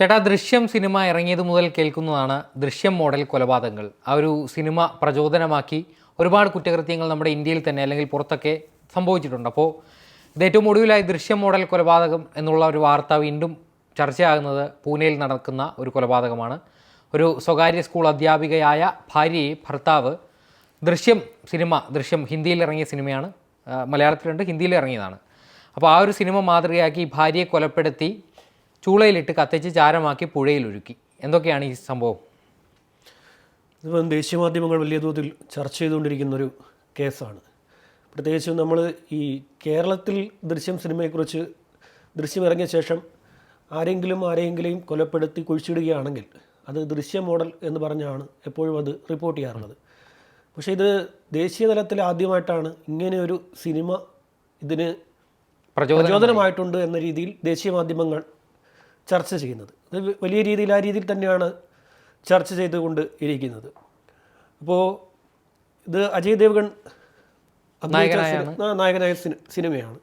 ചേട്ടാ ദൃശ്യം സിനിമ ഇറങ്ങിയത് മുതൽ കേൾക്കുന്നതാണ് ദൃശ്യം മോഡൽ കൊലപാതകങ്ങൾ. ആ ഒരു സിനിമ പ്രചോദനമാക്കി ഒരുപാട് കുറ്റകൃത്യങ്ങൾ നമ്മുടെ ഇന്ത്യയിൽ തന്നെ അല്ലെങ്കിൽ പുറത്തൊക്കെ സംഭവിച്ചിട്ടുണ്ട്. അപ്പോൾ ഇത് ഏറ്റവും ഒടുവിലായി ദൃശ്യം മോഡൽ കൊലപാതകം എന്നുള്ള ഒരു വാർത്ത വീണ്ടും ചർച്ചയാകുന്നത് പൂനെയിൽ നടക്കുന്ന ഒരു കൊലപാതകമാണ്. ഒരു സ്വകാര്യ സ്കൂൾ അധ്യാപികയായ ഭാര്യയെ ഭർത്താവ് ദൃശ്യം സിനിമ ദൃശ്യം ഹിന്ദിയിൽ ഇറങ്ങിയ സിനിമയാണ് മലയാളത്തിലുണ്ട് ഹിന്ദിയിൽ ഇറങ്ങിയതാണ്. അപ്പോൾ ആ ഒരു സിനിമ മാതൃകയാക്കി ഭാര്യയെ കൊലപ്പെടുത്തി ചൂളയിലിട്ട് കത്തിച്ച് ചാരമാക്കി പുഴയിൽ ഒഴുക്കി എന്തൊക്കെയാണ് ഈ സംഭവം? ഇതിപ്പം ദേശീയ മാധ്യമങ്ങൾ വലിയ തോതിൽ ചർച്ച ചെയ്തുകൊണ്ടിരിക്കുന്ന ഒരു കേസാണ്. പ്രത്യേകിച്ചും നമ്മൾ ഈ കേരളത്തിൽ ദൃശ്യം സിനിമയെക്കുറിച്ച് ദൃശ്യം ഇറങ്ങിയ ശേഷം ആരെങ്കിലും ആരെങ്കിലും കൊലപ്പെടുത്തി കുഴിച്ചിടുകയാണെങ്കിൽ അത് ദൃശ്യ മോഡൽ എന്ന് പറഞ്ഞാണ് എപ്പോഴും അത് റിപ്പോർട്ട് ചെയ്യാറുള്ളത്. പക്ഷേ ഇത് ദേശീയ തലത്തിൽ ആദ്യമായിട്ടാണ് ഇങ്ങനെയൊരു സിനിമ ഇതിന് പ്രചോദനം പ്രചോദനമായിട്ടുണ്ട് എന്ന രീതിയിൽ ദേശീയ മാധ്യമങ്ങൾ ചർച്ച ചെയ്യുന്നത്. അത് വലിയ രീതിയിൽ ആ രീതിയിൽ തന്നെയാണ് ചർച്ച ചെയ്തുകൊണ്ട് ഇരിക്കുന്നത്. അപ്പോൾ ഇത് അജയ് ദേവ്ഗൺ നായകനായ സിനിമയാണ്.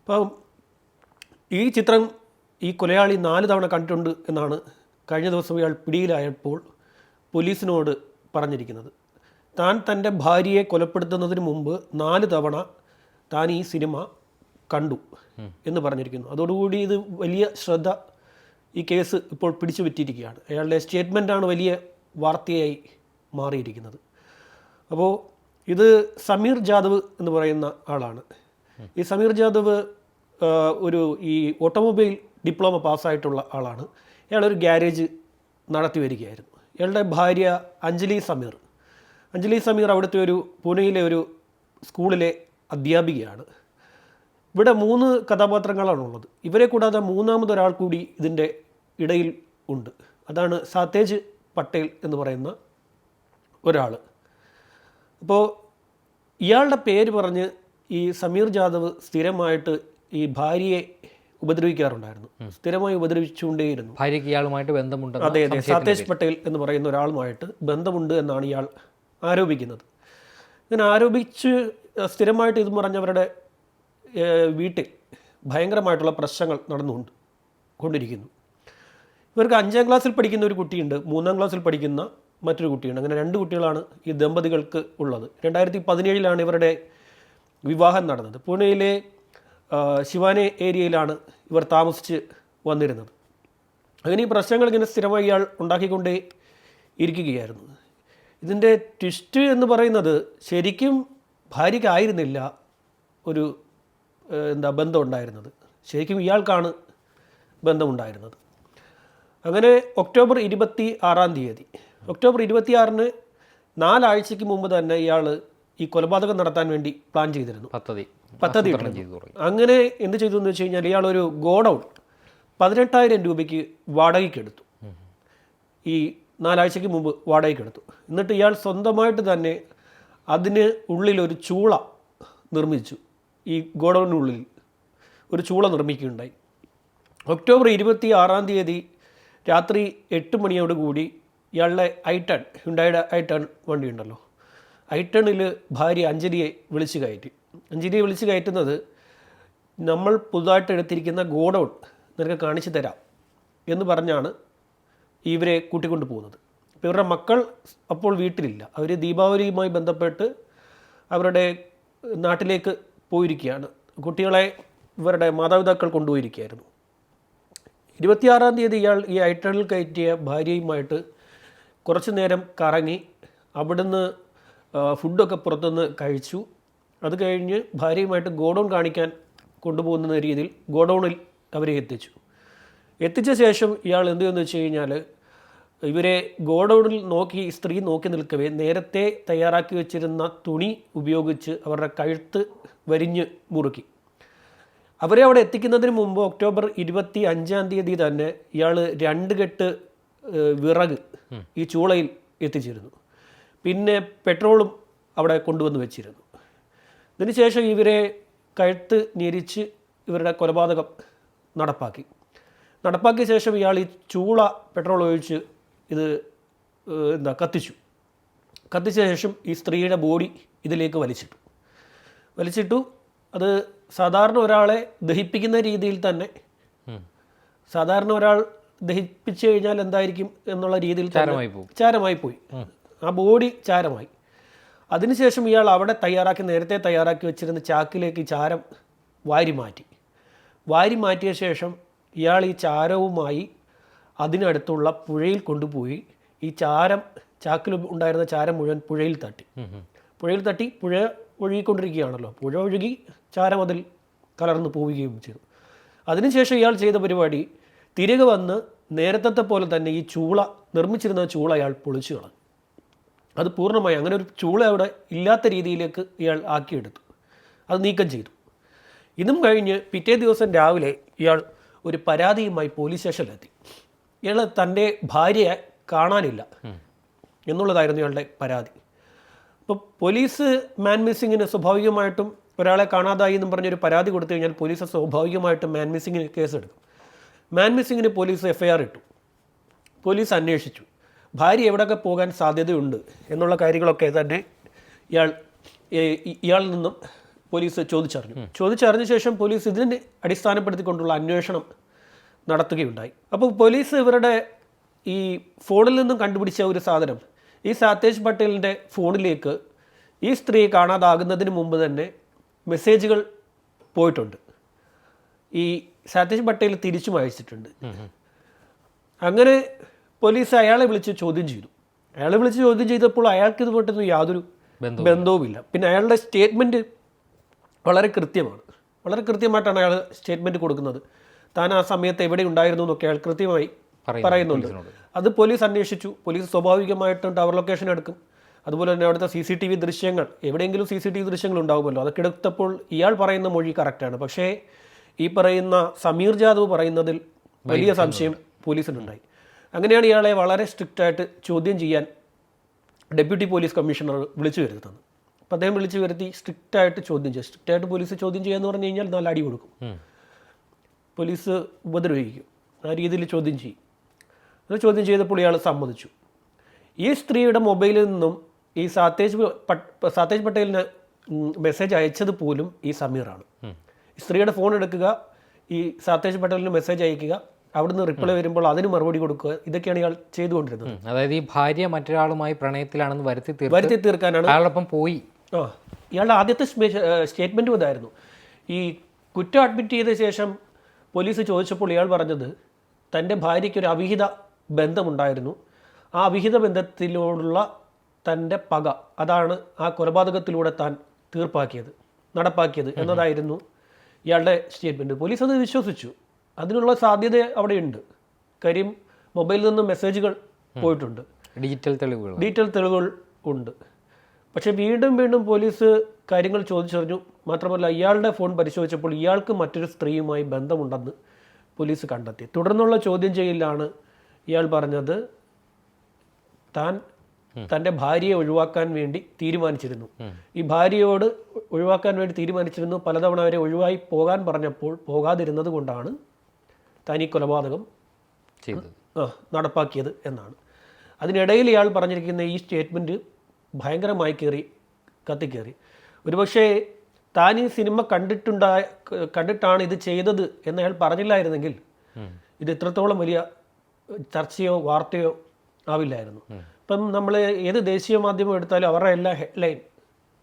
അപ്പോൾ ഈ ചിത്രം ഈ കൊലയാളി നാല് തവണ കണ്ടിട്ടുണ്ട് എന്നാണ് കഴിഞ്ഞ ദിവസം ഇയാൾ പിടിയിലായപ്പോൾ പോലീസിനോട് പറഞ്ഞിരിക്കുന്നത്. താൻ തന്റെ ഭാര്യയെ കൊലപ്പെടുത്തുന്നതിന് മുമ്പ് നാല് തവണ താൻ ഈ സിനിമ കണ്ടു എന്ന് പറഞ്ഞിരിക്കുന്നു. അതോടുകൂടി ഇത് വലിയ ശ്രദ്ധ ഈ കേസ് ഇപ്പോൾ പിടിച്ചു പറ്റിയിരിക്കുകയാണ്. അയാളുടെ സ്റ്റേറ്റ്മെന്റാണ് വലിയ വാർത്തയായി മാറിയിരിക്കുന്നത്. അപ്പോൾ ഇത് സമീർ ജാദവ് എന്ന് പറയുന്ന ആളാണ്. ഈ സമീർ ജാദവ് ഒരു ഈ ഓട്ടോമൊബൈൽ ഡിപ്ലോമ പാസ്സായിട്ടുള്ള ആളാണ്. അയാളൊരു ഗ്യാരേജ് നടത്തി വരികയായിരുന്നു. അയാളുടെ ഭാര്യ അഞ്ജലി സമീർ. അഞ്ജലി സമീർ അവിടുത്തെ ഒരു പൂനെയിലെ ഒരു സ്കൂളിലെ അധ്യാപികയാണ്. ഇവിടെ മൂന്ന് കഥാപാത്രങ്ങളാണുള്ളത്. ഇവരെ കൂടാതെ മൂന്നാമതൊരാൾ കൂടി ഇതിന്റെ ഇടയിൽ ഉണ്ട്. അതാണ് സാത്തേജ് പട്ടേൽ എന്ന് പറയുന്ന ഒരാൾ അപ്പോൾ ഇയാളുടെ പേര് പറഞ്ഞ് ഈ സമീർ ജാദവ് സ്ഥിരമായിട്ട് ഈ ഭാര്യയെ ഉപദ്രവിക്കാറുണ്ടായിരുന്നു. സ്ഥിരമായി ഉപദ്രവിച്ചുകൊണ്ടേയിരുന്നു. ഭാര്യയ്ക്ക് ഇയാളുമായിട്ട് ബന്ധമുണ്ട് അതെ അതെ. സാത്തേജ് പട്ടേൽ എന്ന് പറയുന്ന ഒരാളുമായിട്ട് ബന്ധമുണ്ട് എന്നാണ് ഇയാൾ ആരോപിക്കുന്നത്. ഇങ്ങനെ ആരോപിച്ച് സ്ഥിരമായിട്ട് ഇത് പറഞ്ഞവരുടെ വീട്ടിൽ ഭയങ്കരമായിട്ടുള്ള പ്രശ്നങ്ങൾ നടന്നുകൊണ്ട് കൊണ്ടിരിക്കുന്നു. ഇവർക്ക് അഞ്ചാം ക്ലാസ്സിൽ പഠിക്കുന്ന ഒരു കുട്ടിയുണ്ട് മൂന്നാം ക്ലാസ്സിൽ പഠിക്കുന്ന മറ്റൊരു കുട്ടിയുണ്ട്. അങ്ങനെ രണ്ട് കുട്ടികളാണ് ഈ ദമ്പതികൾക്ക് ഉള്ളത്. രണ്ടായിരത്തി പതിനേഴിലാണ് ഇവരുടെ വിവാഹം നടന്നത്. പൂനെയിലെ ശിവാനെ ഏരിയയിലാണ് ഇവർ താമസിച്ച് വന്നിരുന്നത്. അങ്ങനെ ഈ പ്രശ്നങ്ങൾ ഇങ്ങനെ സ്ഥിരമായി ഇയാൾ ഉണ്ടാക്കിക്കൊണ്ടേ ഇരിക്കുകയായിരുന്നു. ഇതിന്റെ ട്വിസ്റ്റ് എന്ന് പറയുന്നത് ശരിക്കും ഭാര്യയ്ക്കായിരുന്നില്ല ഒരു എന്താ ബന്ധം ഉണ്ടായിരുന്നത്. ശരിക്കും ഇയാൾക്കാണ് ബന്ധമുണ്ടായിരുന്നത്. അങ്ങനെ ഒക്ടോബർ ഇരുപത്തി ആറാം തീയതി. ഒക്ടോബർ ഇരുപത്തി ആറിന് നാലാഴ്ചയ്ക്ക് മുമ്പ് തന്നെ ഇയാൾ ഈ കൊലപാതകം നടത്താൻ വേണ്ടി പ്ലാൻ ചെയ്തിരുന്നു. പദ്ധതി. പദ്ധതി. അങ്ങനെ എന്ത് ചെയ്തു എന്ന് വെച്ച് കഴിഞ്ഞാൽ ഇയാൾ ഒരു ഗോഡൗൺ പതിനെട്ടായിരം രൂപയ്ക്ക് വാടകയ്ക്ക് എടുത്തു. ഈ നാലാഴ്ചയ്ക്ക് മുമ്പ് വാടകയ്ക്ക് എടുത്തു. എന്നിട്ട് ഇയാൾ സ്വന്തമായിട്ട് തന്നെ അതിന് ഉള്ളിലൊരു ചൂള നിർമ്മിച്ചു. ഈ ഗോഡൗണിനുള്ളിൽ ഒരു ചൂള നിർമ്മിക്കുകയുണ്ടായി. ഒക്ടോബർ ഇരുപത്തി ആറാം തീയതി രാത്രി എട്ട് മണിയോടുകൂടി ഇയാളുടെ ഐട്ടൺ ഹുണ്ടായുടെ ഐട്ടൺ വണ്ടി ഉണ്ടല്ലോ ഐട്ടണിൽ ഭാര്യ അഞ്ജലിയെ വിളിച്ചു കയറ്റി. അഞ്ജലിയെ വിളിച്ചു കയറ്റുന്നത് നമ്മൾ പുതുതായിട്ട് എടുത്തിരിക്കുന്ന ഗോഡൗൺ നിനക്ക് കാണിച്ചു തരാം എന്ന് പറഞ്ഞാണ് ഇവരെ കൂട്ടിക്കൊണ്ട് പോകുന്നത്. അപ്പോൾ ഇവരുടെ മക്കൾ അപ്പോൾ വീട്ടിലില്ല. അവർ ദീപാവലിയുമായി ബന്ധപ്പെട്ട് അവരുടെ നാട്ടിലേക്ക് പോയിരിക്കുകയാണ്. കുട്ടികളെ ഇവരുടെ മാതാപിതാക്കൾ കൊണ്ടുപോയിരിക്കുകയായിരുന്നു. ഇരുപത്തിയാറാം തീയതി ഇയാൾ ഈ ഐട്ടണിൽ കയറ്റിയ ഭാര്യയുമായിട്ട് കുറച്ച് നേരം കറങ്ങി അവിടുന്ന് ഫുഡൊക്കെ പുറത്തുനിന്ന് കഴിച്ചു. അത് കഴിഞ്ഞ് ഭാര്യയുമായിട്ട് ഗോഡൗൺ കാണിക്കാൻ കൊണ്ടുപോകുന്ന രീതിയിൽ ഗോഡൗണിൽ അവരെ എത്തിച്ചു. എത്തിച്ച ശേഷം ഇയാൾ എന്ത് ചെയ്യുന്നു വെച്ച് കഴിഞ്ഞാൽ ഇവരെ ഗോഡൗണിൽ നോക്കി സ്ത്രീ നോക്കി നിൽക്കവേ നേരത്തെ തയ്യാറാക്കി വെച്ചിരുന്ന തുണി ഉപയോഗിച്ച് അവരുടെ കഴുത്ത് വരിഞ്ഞ് മുറുക്കി. അവരെ അവിടെ എത്തിക്കുന്നതിന് മുമ്പ് ഒക്ടോബർ ഇരുപത്തി അഞ്ചാം തീയതി തന്നെ ഇയാൾ രണ്ട് കെട്ട് വിറക് ഈ ചൂളയിൽ എത്തിച്ചിരുന്നു. പിന്നെ പെട്രോളും അവിടെ കൊണ്ടുവന്ന് വെച്ചിരുന്നു. ഇതിനുശേഷം ഇവരെ കഴുത്ത് ഞെരിച്ച് ഇവരുടെ കൊലപാതകം നടപ്പാക്കി. നടപ്പാക്കിയ ശേഷം ഇയാൾ ഈ ചൂള പെട്രോൾ ഒഴിച്ച് ഇത് എന്താ കത്തിച്ചു. കത്തിച്ച ശേഷം ഈ സ്ത്രീയുടെ ബോഡി ഇതിലേക്ക് വലിച്ചിട്ടു. വലിച്ചിട്ടു. അത് സാധാരണ ഒരാളെ ദഹിപ്പിക്കുന്ന രീതിയിൽ തന്നെ സാധാരണ ഒരാൾ ദഹിപ്പിച്ചു കഴിഞ്ഞാൽ എന്തായിരിക്കും എന്നുള്ള രീതിയിൽ ചാരമായി പോയി. ആ ബോഡി ചാരമായി. അതിനുശേഷം ഇയാൾ അവിടെ തയ്യാറാക്കി നേരത്തെ തയ്യാറാക്കി വെച്ചിരുന്ന ചാക്കിലേക്ക് ചാരം വാരി മാറ്റി. വാരി മാറ്റിയ ശേഷം ഇയാൾ ഈ ചാരവുമായി അതിനടുത്തുള്ള പുഴയിൽ കൊണ്ടുപോയി ഈ ചാരം ചാക്കിൽ ഉണ്ടായിരുന്ന ചാരം മുഴുവൻ പുഴയിൽ തട്ടി. പുഴയിൽ തട്ടി പുഴ ഒഴുകിക്കൊണ്ടിരിക്കുകയാണല്ലോ. പുഴ ഒഴുകി ചാരം അതിൽ കലർന്നു പോവുകയും ചെയ്തു. അതിനുശേഷം ഇയാൾ ചെയ്ത പരിപാടി തിരികെ വന്ന് നേരത്തെ പോലെ തന്നെ ഈ ചൂള നിർമ്മിച്ചിരുന്ന ചൂള അയാൾ പൊളിച്ചു കളഞ്ഞു. അത് പൂർണമായി അങ്ങനെ ഒരു ചൂള അവിടെ ഇല്ലാത്ത രീതിയിലേക്ക് ഇയാൾ ആക്കിയെടുത്തു. അത് നീക്കം ചെയ്തു. ഇതും കഴിഞ്ഞ് പിറ്റേ ദിവസം രാവിലെ ഇയാൾ ഒരു പരാതിയുമായി പോലീസ് സ്റ്റേഷനിലെത്തി. ഇയാൾ തന്റെ ഭാര്യയെ കാണാനില്ല എന്നുള്ളതായിരുന്നു ഇയാളുടെ പരാതി. ഇപ്പോൾ പോലീസ് മാൻ മിസ്സിങ്ങിന് സ്വാഭാവികമായിട്ടും ഒരാളെ കാണാതായി എന്നും പറഞ്ഞൊരു പരാതി കൊടുത്തു കഴിഞ്ഞാൽ പോലീസ് സ്വാഭാവികമായിട്ടും മാൻ മിസ്സിങ്ങിന് കേസെടുക്കും. മാൻ മിസ്സിങ്ങിന് പോലീസ് എഫ് ആർ ഇട്ടു. പോലീസ് അന്വേഷിച്ചു. ഭാര്യ എവിടെയൊക്കെ പോകാൻ സാധ്യതയുണ്ട് എന്നുള്ള കാര്യങ്ങളൊക്കെ തന്നെ ഇയാൾ ഇയാളിൽ നിന്നും പോലീസ് ചോദിച്ചറിഞ്ഞു. ചോദിച്ചറിഞ്ഞ ശേഷം പോലീസ് ഇതിനെ അടിസ്ഥാനപ്പെടുത്തിക്കൊണ്ടുള്ള അന്വേഷണം നടത്തുകയുണ്ടായി. അപ്പോൾ പോലീസ് ഇവരുടെ ഈ ഫോണിൽ നിന്നും കണ്ടുപിടിച്ച ഒരു സാധനം ഈ സാത്തേജ് പട്ടേലിന്റെ ഫോണിലേക്ക് ഈ സ്ത്രീ കാണാതാകുന്നതിന് മുമ്പ് തന്നെ മെസ്സേജുകൾ പോയിട്ടുണ്ട്. ഈ സാത്തേജ് പട്ടേൽ തിരിച്ചും അയച്ചിട്ടുണ്ട്. അങ്ങനെ പോലീസ് അയാളെ വിളിച്ച് ചോദ്യം ചെയ്തു. അയാളെ വിളിച്ച് ചോദ്യം ചെയ്തപ്പോൾ അയാൾക്ക് ഇതുപോട്ടൊന്നും യാതൊരു ബന്ധവുമില്ല. പിന്നെ അയാളുടെ സ്റ്റേറ്റ്മെന്റ് വളരെ കൃത്യമാണ്. വളരെ കൃത്യമായിട്ടാണ് അയാൾ സ്റ്റേറ്റ്മെന്റ് കൊടുക്കുന്നത്. താൻ ആ സമയത്ത് എവിടെ ഉണ്ടായിരുന്നു എന്നൊക്കെ അയാൾ കൃത്യമായി പറയുന്നുണ്ട് അത് പോലീസ് അന്വേഷിച്ചു. പോലീസ് സ്വാഭാവികമായിട്ടും ടവർ ലൊക്കേഷൻ എടുക്കും. അതുപോലെ തന്നെ അവിടുത്തെ സി സി ടി വി ദൃശ്യങ്ങൾ എവിടെയെങ്കിലും സി സി ടി വി ദൃശ്യങ്ങൾ ഉണ്ടാവുമല്ലോ. അതൊക്കെ എടുത്തപ്പോൾ ഇയാൾ പറയുന്ന മൊഴി കറക്റ്റാണ് പക്ഷേ ഈ പറയുന്ന സമീർ ജാദവ് പറയുന്നതിൽ വലിയ സംശയം പോലീസിനുണ്ടായി. അങ്ങനെയാണ് ഇയാളെ വളരെ സ്ട്രിക്റ്റ് ആയിട്ട് ചോദ്യം ചെയ്യാൻ ഡെപ്യൂട്ടി പോലീസ് കമ്മീഷണർ വിളിച്ചു വരുത്തുന്നത്. അപ്പോൾ അദ്ദേഹം വിളിച്ചു വരുത്തി സ്ട്രിക്റ്റ് ആയിട്ട് ചോദ്യം ചെയ്യുക സ്ട്രിക്റ്റ് ആയിട്ട് പോലീസ് ചോദ്യം ചെയ്യുക എന്ന് പറഞ്ഞു കഴിഞ്ഞാൽ നല്ല അടി കൊടുക്കും. പോലീസ് ഉപദ്രവിക്കും. ആ രീതിയിൽ ചോദ്യം ചെയ്യും. അത് ചോദ്യം ചെയ്തപ്പോൾ ഇയാൾ സമ്മതിച്ചു. ഈ സ്ത്രീയുടെ മൊബൈലിൽ നിന്നും ഈ സാത്തേജ് സാത്തേജ് പട്ടേലിന് മെസ്സേജ് അയച്ചത് പോലും ഈ സമീറാണ്. സ്ത്രീയുടെ ഫോൺ എടുക്കുക ഈ സാത്തേജ് പട്ടേലിന് മെസ്സേജ് അയക്കുക അവിടുന്ന് റിപ്ലൈ വരുമ്പോൾ അതിന് മറുപടി കൊടുക്കുക ഇതൊക്കെയാണ് ഇയാൾ ചെയ്തുകൊണ്ടിരുന്നത്. അതായത് ഈ ഭാര്യ മറ്റൊരാളുമായി പ്രണയത്തിലാണെന്ന് വരുത്തി വരുത്തി തീർക്കാനാണ് അയാളൊപ്പം പോയി. ആ ഇയാളുടെ ആദ്യത്തെ സ്റ്റേറ്റ്മെന്റും ഇതായിരുന്നു. ഈ കുറ്റം അഡ്മിറ്റ് ചെയ്ത ശേഷം പോലീസ് ചോദിച്ചപ്പോൾ ഇയാൾ പറഞ്ഞത് തന്റെ ഭാര്യയ്ക്ക് ഒരു അവിഹിത ബന്ധമുണ്ടായിരുന്നു. ആ അവിഹിത ബന്ധത്തിലോടുള്ള തന്റെ പക അതാണ് ആ കൊലപാതകത്തിലൂടെ താൻ തീർപ്പാക്കിയത് നടപ്പാക്കിയത് എന്നതായിരുന്നു ഇയാളുടെ സ്റ്റേറ്റ്മെന്റ് പോലീസ് അത് വിശ്വസിച്ചു. അതിനുള്ള സാധ്യത അവിടെയുണ്ട്. കാര്യം മൊബൈലിൽ നിന്ന് മെസ്സേജുകൾ പോയിട്ടുണ്ട്. ഡിജിറ്റൽ തെളിവുകൾ ഡീറ്റെയിൽ തെളിവുകൾ ഉണ്ട്. പക്ഷെ വീണ്ടും വീണ്ടും പോലീസ് കാര്യങ്ങൾ ചോദിച്ചറിഞ്ഞു. മാത്രമല്ല ഇയാളുടെ ഫോൺ പരിശോധിച്ചപ്പോൾ ഇയാൾക്ക് മറ്റൊരു സ്ത്രീയുമായി ബന്ധമുണ്ടെന്ന് പോലീസ് കണ്ടെത്തി. തുടർന്നുള്ള ചോദ്യം ചെയ്യലിലാണ് ഇയാൾ പറഞ്ഞത് താൻ തന്റെ ഭാര്യയെ ഒഴിവാക്കാൻ വേണ്ടി തീരുമാനിച്ചിരുന്നു. ഈ ഭാര്യയോട് ഒഴിവാക്കാൻ വേണ്ടി തീരുമാനിച്ചിരുന്നു. പലതവണ അവരെ ഒഴിവായി പോകാൻ പറഞ്ഞപ്പോൾ പോകാതിരുന്നത് കൊണ്ടാണ് താൻ ഈ കൊലപാതകം നടപ്പാക്കിയത് എന്നാണ്. അതിനിടയിൽ ഇയാൾ പറഞ്ഞിരിക്കുന്ന ഈ സ്റ്റേറ്റ്മെന്റ് ഭയങ്കരമായി കയറി കത്തിക്കേറി. ഒരുപക്ഷേ താൻ ഈ സിനിമ കണ്ടിട്ടുണ്ടായ കണ്ടിട്ടാണ് ഇത് ചെയ്തത് എന്ന് അയാൾ പറഞ്ഞില്ലായിരുന്നെങ്കിൽ ഇത് ഇത്രത്തോളം വലിയ ചർച്ചയോ വാർത്തയോ ആവില്ലായിരുന്നു. ഇപ്പം നമ്മൾ ഏത് ദേശീയ മാധ്യമം എടുത്താലും അവരുടെ എല്ലാ ഹെഡ്ലൈൻ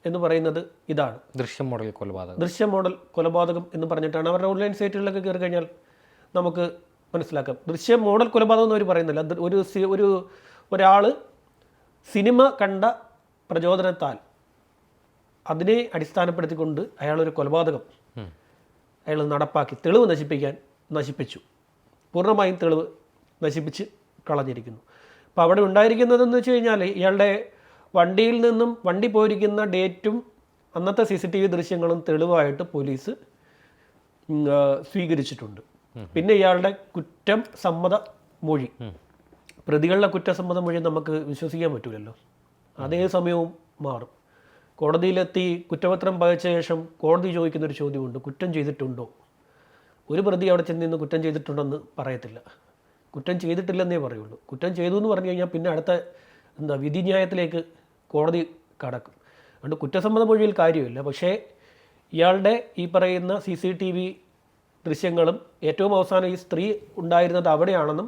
എന്ന് പറയുന്നത് ഇതാണ്. ദൃശ്യ മോഡൽ കൊലപാതകം. ദൃശ്യ മോഡൽ കൊലപാതകം എന്ന് പറഞ്ഞിട്ടാണ് അവരുടെ ഓൺലൈൻ സൈറ്റുകളിലൊക്കെ കയറി കഴിഞ്ഞാൽ നമുക്ക് മനസ്സിലാക്കാം. ദൃശ്യ മോഡൽ കൊലപാതകം എന്ന് അവർ പറയുന്നില്ല. ഒരു ഒരു ഒരാൾ സിനിമ കണ്ട പ്രചോദനത്താൽ അതിനെ അടിസ്ഥാനപ്പെടുത്തിക്കൊണ്ട് അയാളൊരു കൊലപാതകം അയാൾ നടപ്പാക്കി തെളിവ് നശിപ്പിക്കാൻ നശിപ്പിച്ചു. പൂർണമായും തെളിവ് നശിപ്പിച്ച് കളഞ്ഞിരിക്കുന്നു. അപ്പോൾ അവിടെ ഉണ്ടായിരിക്കുന്നതെന്ന് വെച്ച് കഴിഞ്ഞാൽ ഇയാളുടെ വണ്ടിയിൽ നിന്നും വണ്ടി പോയിരിക്കുന്ന ഡേറ്റും അന്നത്തെ സി സി ടി വി ദൃശ്യങ്ങളും തെളിവായിട്ട് പോലീസ് സ്വീകരിച്ചിട്ടുണ്ട്. പിന്നെ ഇയാളുടെ കുറ്റം സമ്മത മൊഴി. പ്രതികളുടെ കുറ്റസമ്മത മൊഴി നമുക്ക് വിശ്വസിക്കാൻ പറ്റില്ലല്ലോ അതേ സമയവും മാറും. കോടതിയിലെത്തി കുറ്റപത്രം പകച്ച ശേഷം കോടതി ചോദിക്കുന്ന ഒരു ചോദ്യമുണ്ട്. കുറ്റം ചെയ്തിട്ടുണ്ടോ? ഒരു പ്രതി അവിടെ ചെന്ന് കുറ്റം ചെയ്തിട്ടുണ്ടെന്ന് പറയത്തില്ല. കുറ്റം ചെയ്തിട്ടില്ലെന്നേ പറയുള്ളൂ. കുറ്റം ചെയ്തു എന്ന് പറഞ്ഞു കഴിഞ്ഞാൽ പിന്നെ അടുത്ത എന്താ വിധിന്യായത്തിലേക്ക് കോടതി കടക്കും. അതുകൊണ്ട് കുറ്റസമ്മത മൊഴിയിൽ കാര്യമില്ല. പക്ഷേ ഇയാളുടെ ഈ പറയുന്ന സി സി ടി വി ദൃശ്യങ്ങളും ഏറ്റവും അവസാനം ഈ സ്ത്രീ ഉണ്ടായിരുന്നത് അവിടെയാണെന്നും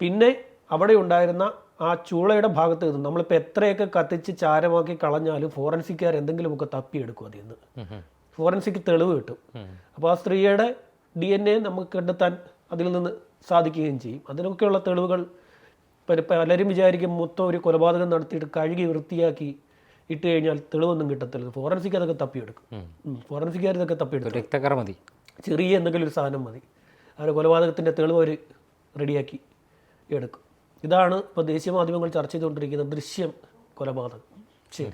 പിന്നെ അവിടെ ഉണ്ടായിരുന്ന ആ ചൂളയുടെ ഭാഗത്ത് നിന്നും നമ്മളിപ്പോൾ എത്രയൊക്കെ കത്തിച്ച് ചാരമാക്കി കളഞ്ഞാലും ഫോറൻസിക്കാർ എന്തെങ്കിലുമൊക്കെ തപ്പിയെടുക്കും അതിൽ നിന്ന് ഫോറൻസിക് തെളിവ് കിട്ടും. അപ്പോൾ ആ സ്ത്രീയുടെ ഡി എൻ എ നമുക്ക് കണ്ടെത്താൻ അതിൽ നിന്ന് സാധിക്കുകയും ചെയ്യും. അതിനൊക്കെയുള്ള തെളിവുകൾ പലരും വിചാരിക്കും മൊത്തം ഒരു കൊലപാതകം നടത്തിയിട്ട് കഴുകി വൃത്തിയാക്കി ഇട്ട് കഴിഞ്ഞാൽ തെളിവൊന്നും കിട്ടത്തില്ല. ഫോറൻസിക് അതൊക്കെ തപ്പിയെടുക്കും. ഫോറൻസിക്കാർ ഇതൊക്കെ തപ്പിയെടുക്കും. രക്തക്കറ മതി. ചെറിയ എന്തെങ്കിലും ഒരു സാധനം മതി. ഒരു കൊലപാതകത്തിന്റെ തെളിവ് അവർ റെഡിയാക്കി എടുക്കും. ഇതാണ് ഇപ്പോൾ ദേശീയ മാധ്യമങ്ങൾ ചർച്ച ചെയ്തുകൊണ്ടിരിക്കുന്ന ദൃശ്യം കൊലപാതകം. ശരി.